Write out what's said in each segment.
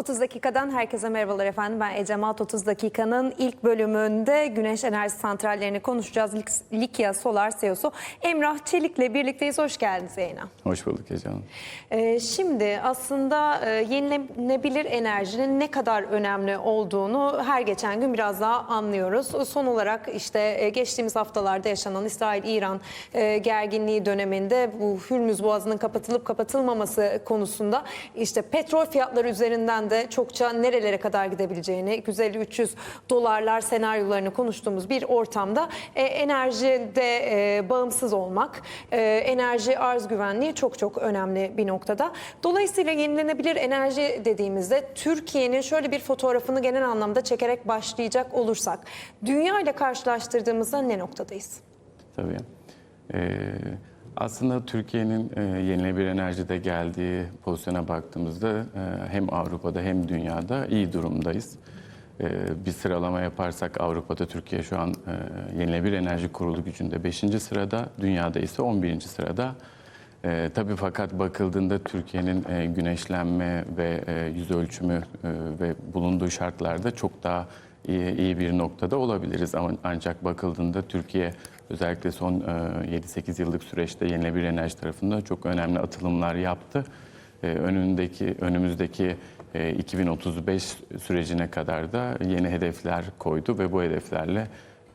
30 dakikadan herkese merhabalar efendim. Ben Ecem Alt 30 dakikanın ilk bölümünde güneş enerji santrallerini konuşacağız. Lik- Likya Solar CEO'su Emrah Çelik'le birlikteyiz. Hoş geldiniz yayına. Hoş bulduk Ece Hanım. Ee, şimdi aslında e, yenilenebilir enerjinin ne kadar önemli olduğunu her geçen gün biraz daha anlıyoruz. Son olarak işte e, geçtiğimiz haftalarda yaşanan İsrail-İran e, gerginliği döneminde bu Hürmüz Boğazı'nın kapatılıp kapatılmaması konusunda işte petrol fiyatları üzerinden de çokça nerelere kadar gidebileceğini, 250-300 dolarlar senaryolarını konuştuğumuz bir ortamda e, enerjide e, bağımsız olmak, e, enerji arz güvenliği çok çok önemli bir noktada. Dolayısıyla yenilenebilir enerji dediğimizde Türkiye'nin şöyle bir fotoğrafını genel anlamda çekerek başlayacak olursak, dünya ile karşılaştırdığımızda ne noktadayız? Tabii. Ee, aslında Türkiye'nin e, yenilenebilir enerjide geldiği pozisyona baktığımızda e, hem Avrupa'da hem dünyada iyi durumdayız. E, bir sıralama yaparsak Avrupa'da Türkiye şu an e, yenilenebilir enerji kurulu gücünde 5. sırada, dünyada ise 11. sırada. E, tabii fakat bakıldığında Türkiye'nin e, güneşlenme ve e, yüz ölçümü e, ve bulunduğu şartlarda çok daha iyi, bir noktada olabiliriz. Ama ancak bakıldığında Türkiye özellikle son e, 7-8 yıllık süreçte yenilenebilir enerji tarafında çok önemli atılımlar yaptı. E, önündeki önümüzdeki e, 2035 sürecine kadar da yeni hedefler koydu ve bu hedeflerle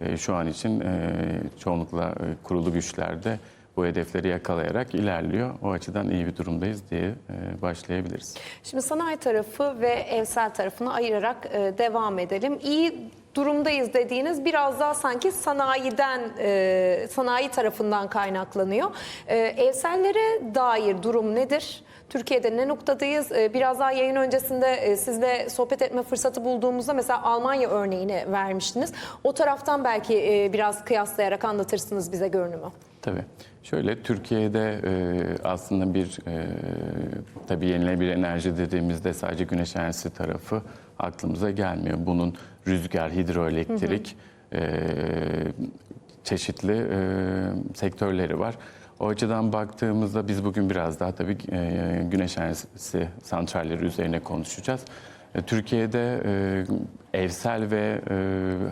e, şu an için e, çoğunlukla e, kurulu güçlerde bu hedefleri yakalayarak ilerliyor. O açıdan iyi bir durumdayız diye e, başlayabiliriz. Şimdi sanayi tarafı ve evsel tarafını ayırarak e, devam edelim. İyi durumdayız dediğiniz biraz daha sanki sanayiden, e, sanayi tarafından kaynaklanıyor. Evsellere dair durum nedir? Türkiye'de ne noktadayız? E, biraz daha yayın öncesinde e, sizle sohbet etme fırsatı bulduğumuzda mesela Almanya örneğini vermiştiniz. O taraftan belki e, biraz kıyaslayarak anlatırsınız bize görünümü. Tabii. Şöyle Türkiye'de e, aslında bir e, tabii yenilenebilir enerji dediğimizde sadece güneş enerjisi tarafı aklımıza gelmiyor. Bunun rüzgar, hidroelektrik e, çeşitli e, sektörleri var. O açıdan baktığımızda biz bugün biraz daha tabii e, güneş enerjisi santralleri üzerine konuşacağız. E, Türkiye'de e, evsel ve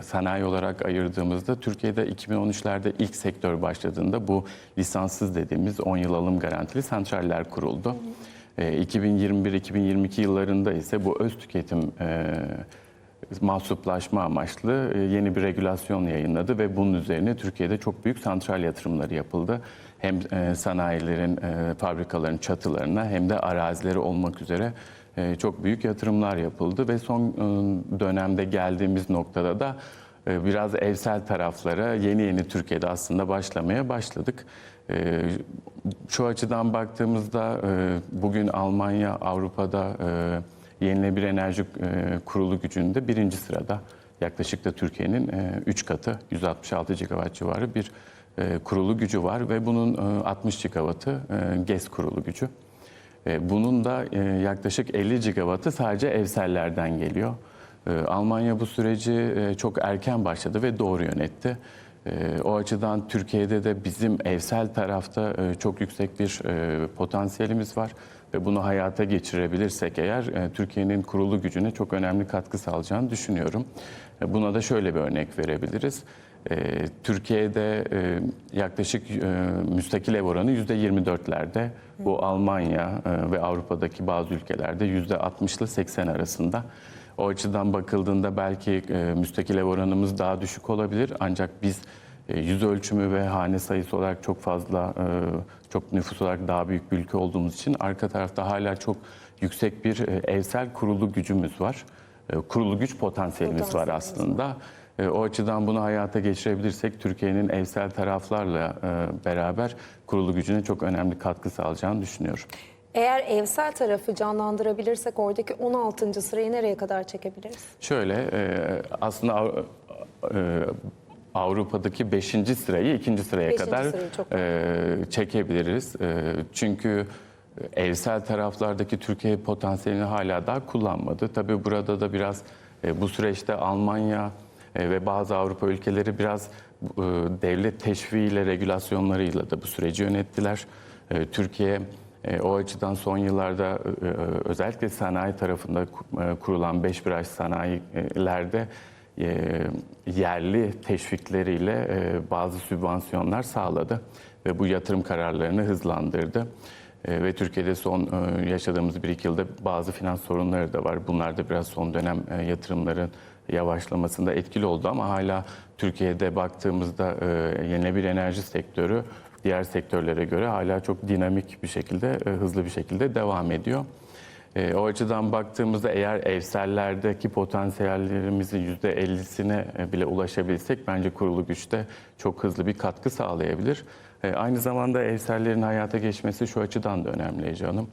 sanayi olarak ayırdığımızda Türkiye'de 2013'lerde ilk sektör başladığında bu lisanssız dediğimiz 10 yıl alım garantili santraller kuruldu. E, 2021-2022 yıllarında ise bu öz tüketim e, mahsuplaşma amaçlı e, yeni bir regülasyon yayınladı ve bunun üzerine Türkiye'de çok büyük santral yatırımları yapıldı. Hem e, sanayilerin, e, fabrikaların çatılarına hem de arazileri olmak üzere çok büyük yatırımlar yapıldı ve son dönemde geldiğimiz noktada da biraz evsel taraflara yeni yeni Türkiye'de aslında başlamaya başladık. Şu açıdan baktığımızda bugün Almanya Avrupa'da yenilenebilir enerji e, kurulu gücünde birinci sırada. Yaklaşık da Türkiye'nin 3 katı 166 gigawatt civarı bir e, kurulu gücü var ve bunun e, 60 gigawattı e, GES kurulu gücü. E, Bunun da e, yaklaşık 50 gigawattı sadece evsellerden geliyor. E, Almanya bu süreci e, çok erken başladı ve doğru yönetti. E, O açıdan Türkiye'de de bizim evsel tarafta e, çok yüksek bir e, potansiyelimiz var ve bunu hayata geçirebilirsek eğer e, Türkiye'nin kurulu gücüne çok önemli katkı sağlayacağını düşünüyorum. E, Buna da şöyle bir örnek verebiliriz. E, Türkiye'de yaklaşık müstakil ev oranı %24'lerde. Bu Almanya ve Avrupa'daki bazı ülkelerde %60 ile 80 arasında. O açıdan bakıldığında belki müstakil ev oranımız daha düşük olabilir. Ancak biz yüz ölçümü ve hane sayısı olarak çok fazla, çok nüfus olarak daha büyük bir ülke olduğumuz için arka tarafta hala çok yüksek bir e, evsel kurulu gücümüz var. E, Kurulu güç potansiyelimiz var aslında. E, O açıdan bunu hayata geçirebilirsek Türkiye'nin evsel taraflarla beraber kurulu gücüne çok önemli katkı sağlayacağını düşünüyorum. Eğer evsel tarafı canlandırabilirsek oradaki 16. sırayı nereye kadar çekebiliriz? Şöyle aslında Avrupa'daki 5. sırayı 2. sıraya Beşinci kadar e, çekebiliriz. E, Çünkü evsel taraflardaki Türkiye potansiyelini hala daha kullanmadı. Tabii burada da biraz e, bu süreçte Almanya e, ve bazı Avrupa ülkeleri biraz e, devlet teşviğiyle, regülasyonlarıyla da bu süreci yönettiler. E, Türkiye E, o açıdan son yıllarda e, özellikle sanayi tarafında e, kurulan beş branş sanayilerde e, yerli teşvikleriyle e, bazı sübvansiyonlar sağladı ve bu yatırım kararlarını hızlandırdı. E, Ve Türkiye'de son e, yaşadığımız bir iki yılda bazı finans sorunları da var. Bunlar da biraz son dönem e, yatırımların yavaşlamasında etkili oldu ama hala Türkiye'de baktığımızda e, yenilenebilir enerji sektörü diğer sektörlere göre hala çok dinamik bir şekilde, e, hızlı bir şekilde devam ediyor. E, o açıdan baktığımızda eğer evsellerdeki potansiyellerimizin %50'sine e, bile ulaşabilsek bence kurulu güçte çok hızlı bir katkı sağlayabilir. E, aynı zamanda evsellerin hayata geçmesi şu açıdan da önemli Ece Hanım.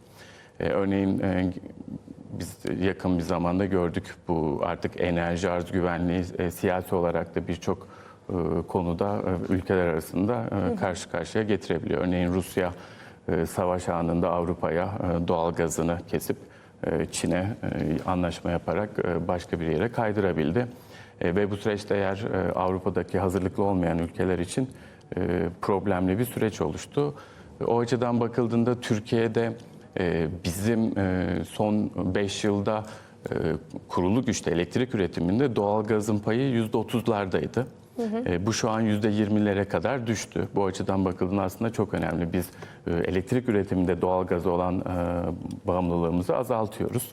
E, örneğin e, biz yakın bir zamanda gördük bu artık enerji arz güvenliği e, siyasi olarak da birçok e, konuda e, ülkeler arasında e, karşı karşıya getirebiliyor. Örneğin Rusya e, savaş anında Avrupa'ya e, doğal gazını kesip Çin'e e, anlaşma yaparak e, başka bir yere kaydırabildi. E, Ve bu süreçte eğer e, Avrupa'daki hazırlıklı olmayan ülkeler için e, problemli bir süreç oluştu. O açıdan bakıldığında Türkiye'de e, bizim e, son 5 yılda e, kurulu güçte elektrik üretiminde doğalgazın payı %30'lardaydı. E, bu şu an %20'lere kadar düştü. Bu açıdan bakıldığında aslında çok önemli. Biz e, elektrik üretiminde doğalgaza olan e, bağımlılığımızı azaltıyoruz.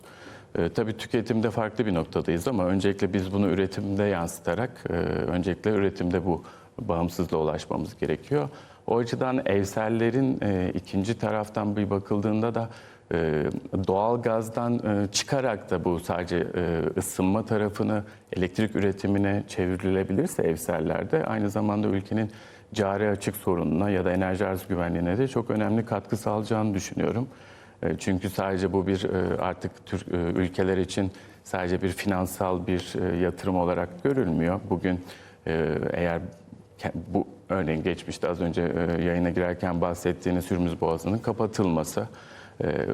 E, tabii tüketimde farklı bir noktadayız ama öncelikle biz bunu üretimde yansıtarak e, öncelikle üretimde bu bağımsızlığa ulaşmamız gerekiyor. O açıdan evsellerin ikinci taraftan bir bakıldığında da doğal gazdan e, çıkarak da bu sadece e, ısınma tarafını elektrik üretimine çevrilebilirse evsellerde aynı zamanda ülkenin cari açık sorununa ya da enerji arz güvenliğine de çok önemli katkı sağlayacağını düşünüyorum. E, Çünkü sadece bu bir artık ülkeler için sadece bir finansal bir yatırım olarak görülmüyor. Bugün eğer bu örneğin geçmişte az önce yayına girerken bahsettiğiniz Hürmüz Boğazı'nın kapatılması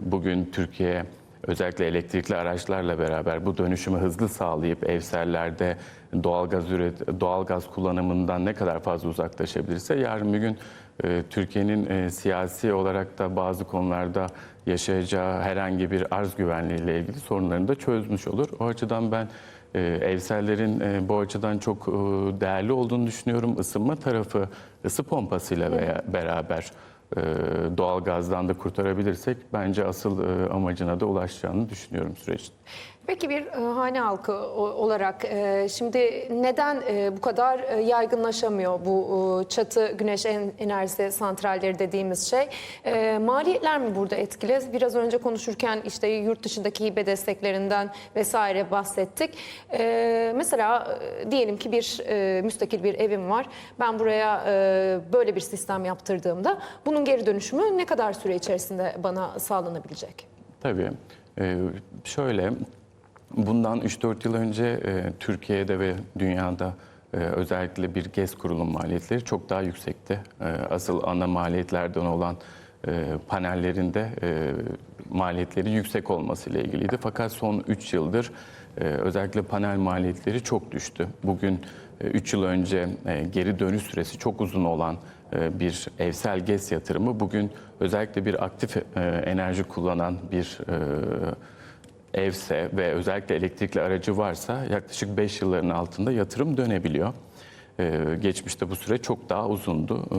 bugün Türkiye özellikle elektrikli araçlarla beraber bu dönüşümü hızlı sağlayıp evsellerde doğalgaz üret doğalgaz kullanımından ne kadar fazla uzaklaşabilirse yarın bir gün e, Türkiye'nin e, siyasi olarak da bazı konularda yaşayacağı herhangi bir arz güvenliği ile ilgili sorunlarını da çözmüş olur. O açıdan ben e, evsellerin e, bu açıdan çok e, değerli olduğunu düşünüyorum. Isınma tarafı ısı pompasıyla veya beraber doğal gazdan da kurtarabilirsek bence asıl e, amacına da ulaşacağını düşünüyorum sürecin. Peki bir e, hane halkı olarak e, şimdi neden e, bu kadar e, yaygınlaşamıyor bu e, çatı güneş en- enerjisi santralleri dediğimiz şey? E, Maliyetler mi burada etkili? Biraz önce konuşurken işte yurt dışındaki hibe desteklerinden vesaire bahsettik. E, Mesela e, diyelim ki bir e, müstakil bir evim var. Ben buraya e, böyle bir sistem yaptırdığımda bunun geri dönüşümü ne kadar süre içerisinde bana sağlanabilecek? Tabii. Ee, şöyle, bundan 3-4 yıl önce e, Türkiye'de ve dünyada e, özellikle bir GES kurulum maliyetleri çok daha yüksekti. E, asıl ana maliyetlerden olan e, panellerin de e, maliyetleri yüksek olması ile ilgiliydi. Fakat son 3 yıldır e, özellikle panel maliyetleri çok düştü. Bugün 3 yıl önce e, geri dönüş süresi çok uzun olan e, bir evsel GES yatırımı bugün özellikle bir aktif e, enerji kullanan bir e, evse ve özellikle elektrikli aracı varsa yaklaşık 5 yılların altında yatırım dönebiliyor. E, Geçmişte bu süre çok daha uzundu. E,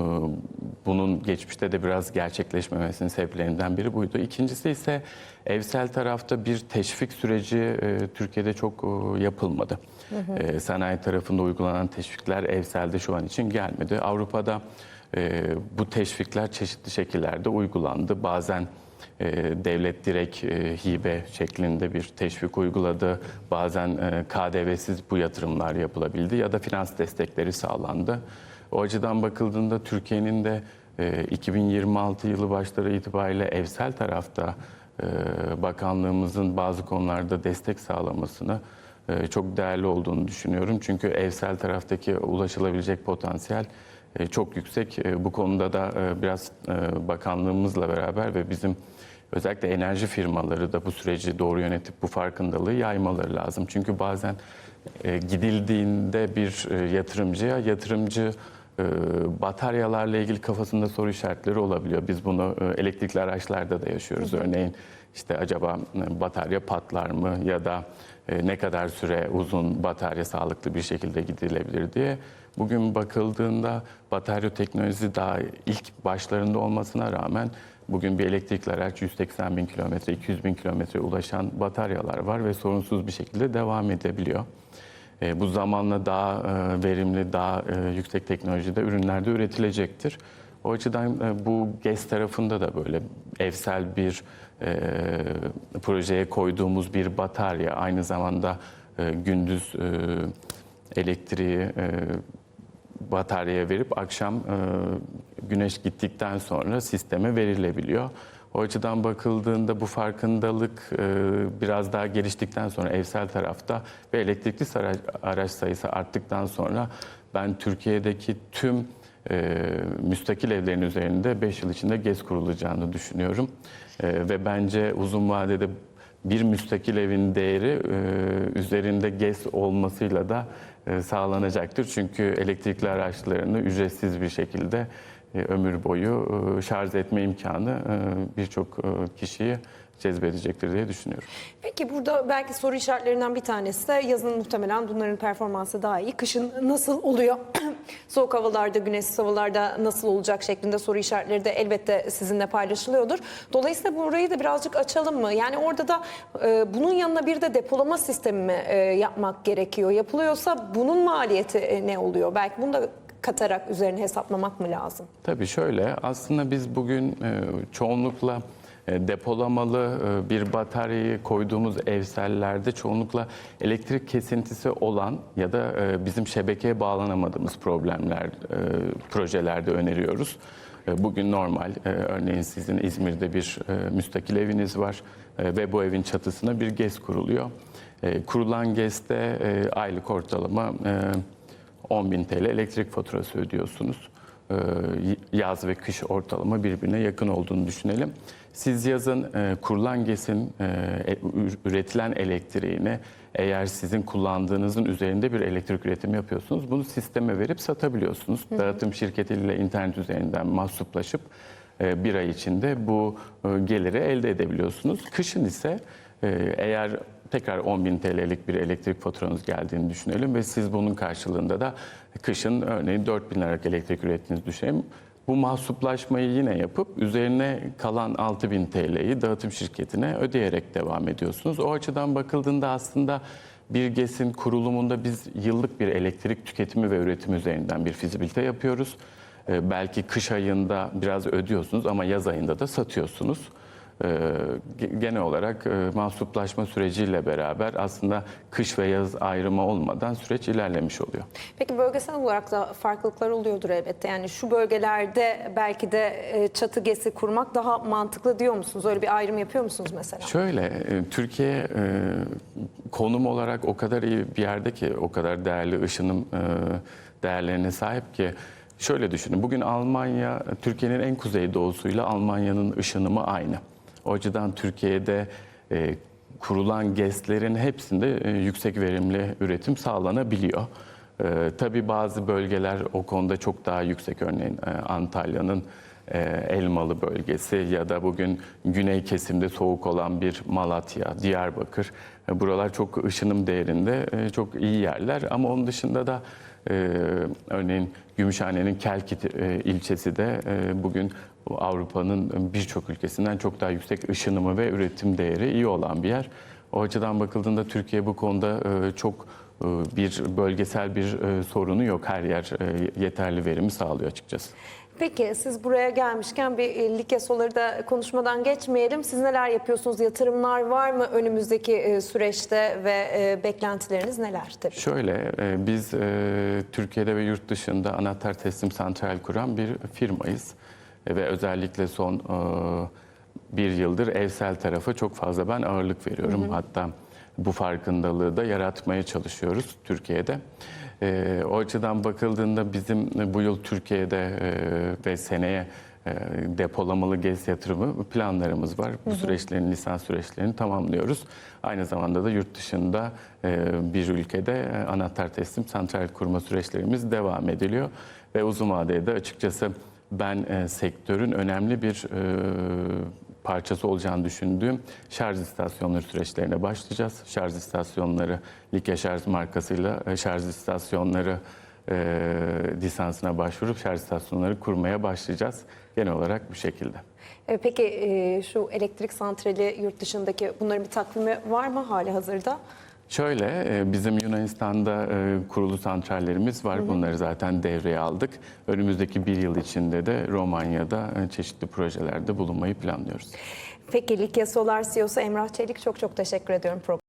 Bunun geçmişte de biraz gerçekleşmemesinin sebeplerinden biri buydu. İkincisi ise evsel tarafta bir teşvik süreci e, Türkiye'de çok e, yapılmadı. E, Sanayi tarafında uygulanan teşvikler evselde şu an için gelmedi. Avrupa'da e, bu teşvikler çeşitli şekillerde uygulandı. Bazen e, devlet direkt e, hibe şeklinde bir teşvik uyguladı. Bazen e, KDV'siz bu yatırımlar yapılabildi ya da finans destekleri sağlandı. O açıdan bakıldığında Türkiye'nin de e, 2026 yılı başları itibariyle evsel tarafta e, bakanlığımızın bazı konularda destek sağlamasını e, çok değerli olduğunu düşünüyorum. Çünkü evsel taraftaki ulaşılabilecek potansiyel çok yüksek. E, Bu konuda da e, biraz e, bakanlığımızla beraber ve bizim özellikle enerji firmaları da bu süreci doğru yönetip bu farkındalığı yaymaları lazım. Çünkü bazen e, gidildiğinde bir e, yatırımcıya yatırımcı e, bataryalarla ilgili kafasında soru işaretleri olabiliyor. Biz bunu e, elektrikli araçlarda da yaşıyoruz. Örneğin işte acaba e, batarya patlar mı ya da e, ne kadar süre uzun batarya sağlıklı bir şekilde gidilebilir diye. Bugün bakıldığında batarya teknolojisi daha ilk başlarında olmasına rağmen bugün bir elektrikli araç 180 bin kilometre, 200 bin kilometre ulaşan bataryalar var ve sorunsuz bir şekilde devam edebiliyor. E, bu zamanla daha e, verimli, daha e, yüksek teknolojide ürünlerde üretilecektir. O açıdan e, bu GES tarafında da böyle evsel bir e, projeye koyduğumuz bir batarya, aynı zamanda e, gündüz e, elektriği e, bataryaya verip akşam e, güneş gittikten sonra sisteme verilebiliyor. O açıdan bakıldığında bu farkındalık e, biraz daha geliştikten sonra evsel tarafta ve elektrikli araç sayısı arttıktan sonra ben Türkiye'deki tüm e, müstakil evlerin üzerinde 5 yıl içinde GES kurulacağını düşünüyorum. E, ve bence uzun vadede bir müstakil evin değeri üzerinde GES olmasıyla da sağlanacaktır. Çünkü elektrikli araçlarını ücretsiz bir şekilde ömür boyu e, şarj etme imkanı e, birçok e, kişiyi cezbedecektir diye düşünüyorum. Peki burada belki soru işaretlerinden bir tanesi de yazın muhtemelen bunların performansı daha iyi. Kışın nasıl oluyor? Soğuk havalarda, güneşsiz havalarda nasıl olacak şeklinde soru işaretleri de elbette sizinle paylaşılıyordur. Dolayısıyla burayı da birazcık açalım mı? Yani orada da e, bunun yanına bir de depolama sistemi mi e, yapmak gerekiyor? Yapılıyorsa bunun maliyeti e, ne oluyor? Belki bunu da katarak üzerine hesaplamak mı lazım? Tabii şöyle aslında biz bugün e, çoğunlukla e, depolamalı e, bir bataryayı koyduğumuz evsellerde çoğunlukla elektrik kesintisi olan ya da bizim şebekeye bağlanamadığımız problemler, projelerde öneriyoruz. Bugün normal, örneğin sizin İzmir'de bir müstakil eviniz var ve bu evin çatısına bir GES kuruluyor. Kurulan GES'te aylık ortalama 10.000 TL elektrik faturası ödüyorsunuz. Ee, Yaz ve kış ortalama birbirine yakın olduğunu düşünelim. Siz yazın e, kurulan GES'in e, e, üretilen elektriğini eğer sizin kullandığınızın üzerinde bir elektrik üretimi yapıyorsunuz, bunu sisteme verip satabiliyorsunuz. Dağıtım şirketiyle internet üzerinden mahsuplaşıp e, bir ay içinde bu e, geliri elde edebiliyorsunuz. Kışın ise eğer tekrar 10.000 TL'lik bir elektrik faturanız geldiğini düşünelim ve siz bunun karşılığında da kışın örneğin 4.000 liralık elektrik ürettiğinizi düşünelim. Bu mahsuplaşmayı yine yapıp üzerine kalan 6.000 TL'yi dağıtım şirketine ödeyerek devam ediyorsunuz. O açıdan bakıldığında aslında bir GES'in kurulumunda biz yıllık bir elektrik tüketimi ve üretimi üzerinden bir fizibilite yapıyoruz. Ee, belki kış ayında biraz ödüyorsunuz ama yaz ayında da satıyorsunuz. Ge- genel olarak e, mahsuplaşma süreciyle beraber aslında kış ve yaz ayrımı olmadan süreç ilerlemiş oluyor. Peki bölgesel olarak da farklılıklar oluyordur elbette. Yani şu bölgelerde belki de e, çatı gesi kurmak daha mantıklı diyor musunuz? Öyle bir ayrım yapıyor musunuz mesela? Şöyle, e, Türkiye e, konum olarak o kadar iyi bir yerde ki, o kadar değerli ışınım e, değerlerine sahip ki, şöyle düşünün, bugün Almanya, Türkiye'nin en kuzeydoğusuyla Almanya'nın ışınımı aynı. O açıdan Türkiye'de e, kurulan GES'lerin hepsinde e, yüksek verimli üretim sağlanabiliyor. E, tabii bazı bölgeler o konuda çok daha yüksek, örneğin e, Antalya'nın e, Elmalı bölgesi ya da bugün güney kesimde soğuk olan bir Malatya, Diyarbakır. E, Buralar çok ışınım değerinde e, çok iyi yerler ama onun dışında da e, örneğin Gümüşhane'nin Kelkit e, ilçesi de e, bugün Avrupa'nın birçok ülkesinden çok daha yüksek ışınımı ve üretim değeri iyi olan bir yer. O açıdan bakıldığında Türkiye bu konuda e, çok e, bir bölgesel bir e, sorunu yok. Her yer yeterli verimi sağlıyor açıkçası. Peki siz buraya gelmişken bir e, Likesoları da konuşmadan geçmeyelim. Siz neler yapıyorsunuz? Yatırımlar var mı önümüzdeki süreçte ve beklentileriniz nelerdir? Şöyle, biz Türkiye'de ve yurt dışında anahtar teslim santral kuran bir firmayız. E, Ve özellikle son e, bir yıldır evsel tarafa çok fazla ben ağırlık veriyorum. Hatta bu farkındalığı da yaratmaya çalışıyoruz Türkiye'de. E, O açıdan bakıldığında bizim bu yıl Türkiye'de e, ve seneye e, depolamalı gez yatırımı planlarımız var. Bu süreçlerin, lisans süreçlerini tamamlıyoruz. Aynı zamanda da yurt dışında e, bir ülkede e, anahtar teslim santral kurma süreçlerimiz devam ediliyor. ve uzun vadede açıkçası ben e, sektörün önemli bir e, parçası olacağını düşündüğüm şarj istasyonları süreçlerine başlayacağız. Şarj istasyonları Likya Şarj markasıyla e, şarj istasyonları e, lisansına başvurup şarj istasyonları kurmaya başlayacağız. Genel olarak bu şekilde. E, Peki e, şu elektrik santrali yurt dışındaki bunların bir takvimi var mı hali hazırda? Şöyle, e, bizim Yunanistan'da e, kurulu santrallerimiz var. Bunları zaten devreye aldık. Önümüzdeki bir yıl içinde de Romanya'da e, çeşitli projelerde bulunmayı planlıyoruz. Peki Likya Solar CEO'su Emrah Çelik çok çok teşekkür ediyorum program.